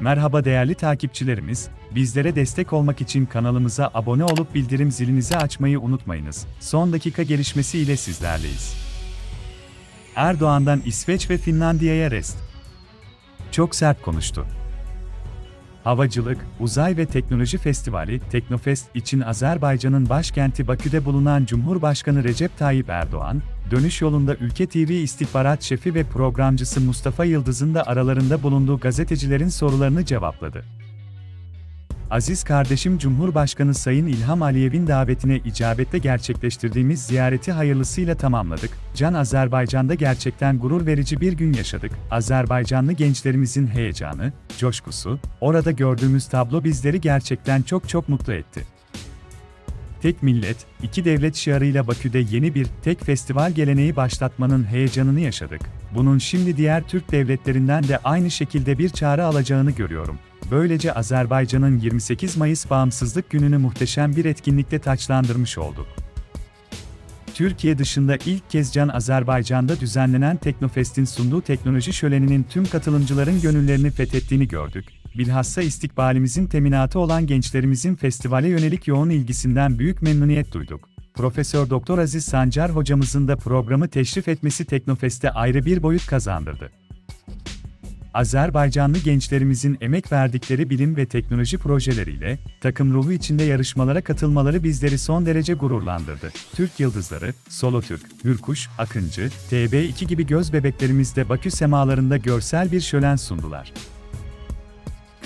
Merhaba değerli takipçilerimiz, bizlere destek olmak için kanalımıza abone olup bildirim zilinizi açmayı unutmayınız. Son dakika gelişmesi ile sizlerleyiz. Erdoğan'dan İsveç ve Finlandiya'ya rest. Çok sert konuştu. Havacılık, Uzay ve Teknoloji Festivali, Teknofest için Azerbaycan'ın başkenti Bakü'de bulunan Cumhurbaşkanı Recep Tayyip Erdoğan, dönüş yolunda Ülke TV istihbarat şefi ve programcısı Mustafa Yıldız'ın da aralarında bulunduğu gazetecilerin sorularını cevapladı. Aziz kardeşim Cumhurbaşkanı Sayın İlham Aliyev'in davetine icabetle gerçekleştirdiğimiz ziyareti hayırlısıyla tamamladık. Can Azerbaycan'da gerçekten gurur verici bir gün yaşadık. Azerbaycanlı gençlerimizin heyecanı, coşkusu, orada gördüğümüz tablo bizleri gerçekten çok çok mutlu etti. Tek millet, iki devlet şiarıyla Bakü'de yeni bir tek festival geleneği başlatmanın heyecanını yaşadık. Bunun şimdi diğer Türk devletlerinden de aynı şekilde bir çağrı alacağını görüyorum. Böylece Azerbaycan'ın 28 Mayıs Bağımsızlık Günü'nü muhteşem bir etkinlikle taçlandırmış olduk. Türkiye dışında ilk kez Can Azerbaycan'da düzenlenen Teknofest'in sunduğu teknoloji şöleninin tüm katılımcıların gönüllerini fethettiğini gördük. Bilhassa istikbalimizin teminatı olan gençlerimizin festivale yönelik yoğun ilgisinden büyük memnuniyet duyduk. Profesör Doktor Aziz Sancar hocamızın da programı teşrif etmesi Teknofest'e ayrı bir boyut kazandırdı. Azerbaycanlı gençlerimizin emek verdikleri bilim ve teknoloji projeleriyle, takım ruhu içinde yarışmalara katılmaları bizleri son derece gururlandırdı. Türk Yıldızları, Solo Türk, Hürkuş, Akıncı, TB2 gibi göz bebeklerimiz de Bakü semalarında görsel bir şölen sundular.